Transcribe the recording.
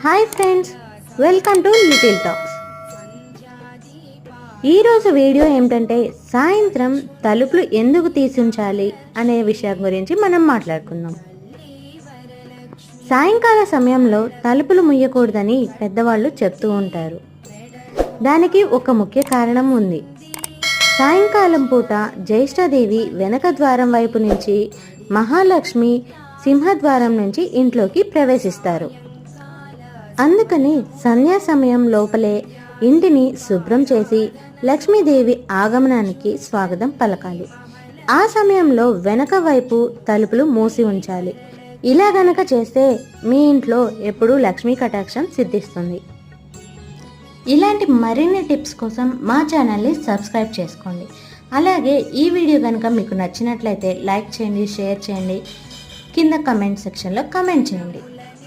Hi friends welcome to little talks. ఈరోజు video ఏమిటంటే సాయంత్రం తలుపులు ఎందుకు తీసి ఉంచాలి అనే విషయం గురించి మనం మాట్లాడుకుందాం. సాయంకాల సమయంలో తలుపులు ముయ్యకూడదని పెద్దవాళ్ళు చెప్తూ ఉంటారు. దానికి ఒక ముఖ్య కారణం ఉంది. సాయంకాలం పూట జ్యేష్ఠదేవి వెనక ద్వారం వైపు నుంచి మహాలక్ష్మి సింహద్వారం నుంచి ఇంట్లోకి ప్రవేశిస్తారు. అందుకని సంధ్యా సమయం లోపలే ఇంటిని శుభ్రం చేసి లక్ష్మీదేవి ఆగమనానికి స్వాగతం పలకాలి. ఆ సమయంలో వెనక వైపు తలుపులు మూసి ఉంచాలి. ఇలా గనక చేస్తే మీ ఇంట్లో ఎప్పుడూ లక్ష్మీ కటాక్షం సిద్ధిస్తుంది. ఇలాంటి మరిన్ని టిప్స్ కోసం మా ఛానల్ని సబ్స్క్రైబ్ చేసుకోండి. అలాగే ఈ వీడియో కనుక మీకు నచ్చినట్లయితే లైక్ చేయండి షేర్ చేయండి. కింద కమెంట్ సెక్షన్లో కమెంట్ చేయండి.